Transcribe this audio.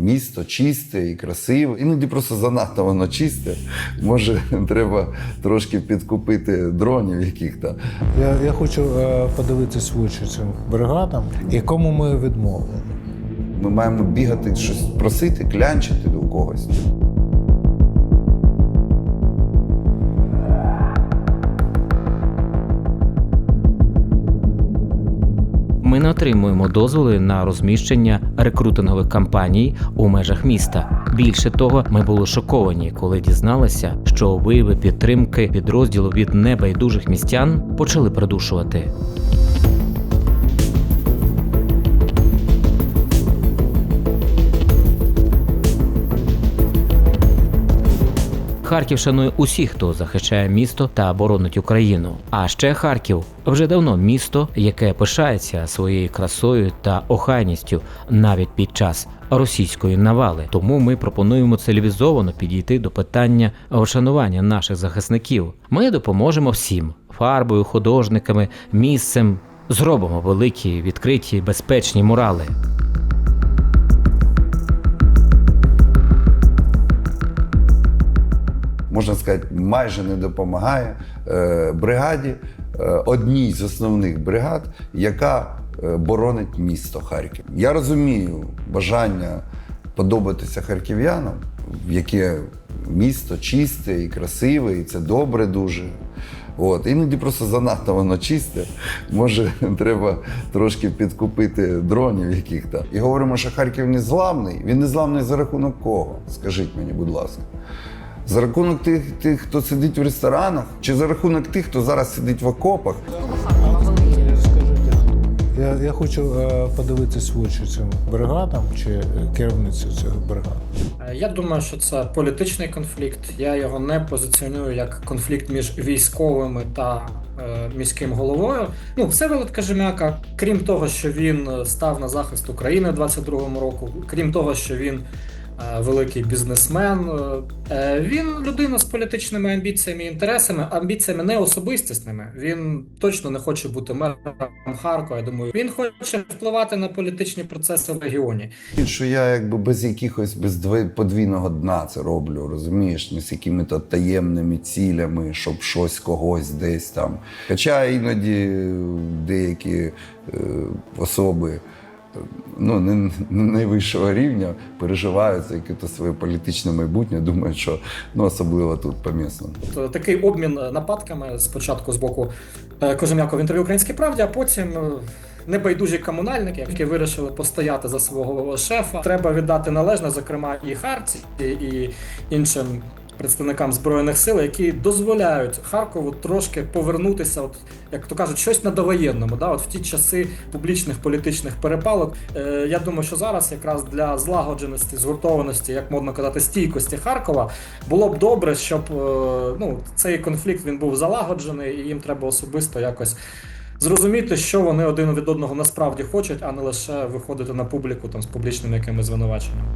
місто чисте і красиве. Іноді просто занадто воно чисте. Може, треба трошки підкупити дронів яких-то. Я, я хочу е, подивитись в очі цим бригадам, якому ми відмовили. Ми маємо бігати, щось просити, клянчити до когось. Не отримуємо дозволи на розміщення рекрутингових кампаній у межах міста. Більше того, ми були шоковані, коли дізналися, що вияви підтримки підрозділу від небайдужих містян почали придушувати. Харків шанує усіх, хто захищає місто та боронить Україну. А ще Харків вже давно місто, яке пишається своєю красою та охайністю навіть під час російської навали. Тому ми пропонуємо цивілізовано підійти до питання вшанування наших захисників. Ми допоможемо всім фарбою, художниками, місцем. Зробимо великі, відкриті, безпечні мурали. Можна сказати, майже не допомагає е, бригаді, е, одній з основних бригад, яка е, боронить місто Харків. Я розумію бажання подобатися харків'янам, яке місто чисте і красиве, і це добре дуже. От. Іноді просто занадто воно чисте. Може, треба трошки підкупити дронів яких-то. І говоримо, що Харків не зламний. Він не зламний за рахунок кого? Скажіть мені, будь ласка. За рахунок тих, тих, хто сидить в ресторанах, чи за рахунок тих, хто зараз сидить в окопах. Я, я хочу е, подивитись в очі цим бригадам чи керівниці цих бригад. Е, Я думаю, що це політичний конфлікт. Я його не позиціоную як конфлікт між військовими та е, міським головою. Ну, Всеволод Кажемяка, крім того, що він е, став на захист України в 22-му року, крім того, що він великий бізнесмен, е, він людина з політичними амбіціями і інтересами, амбіціями не особистісними. Він точно не хоче бути мером Харкова. Я думаю, він хоче впливати на політичні процеси в регіоні. Що я якби без якихось без дві- подвійного дна це роблю, розумієш, не з якими-то таємними цілями, щоб щось когось десь там. Хоча іноді е, деякі е, особи е, ну, не, найвищого рівня переживають за якесь своє політичне майбутнє, думають, що ну, особливо тут помісно. Такий обмін нападками спочатку з боку е, Кожем'яка в інтерв'ю Українській правді, а потім е, небайдужі комунальники, які вирішили постояти за свого шефа. Треба віддати належне, зокрема, і Харці, і іншим. Представникам збройних сил, які дозволяють Харкову трошки повернутися, от як то кажуть, щось на довоєнному. Да? От в ті часи публічних політичних перепалок. Е, я думаю, що зараз якраз для злагодженості, згуртованості, як модно казати, стійкості Харкова було б добре, щоб е, ну, цей конфлікт він був залагоджений, і їм треба особисто якось зрозуміти, що вони один від одного насправді хочуть, а не лише виходити на публіку там з публічними якимись звинуваченнями.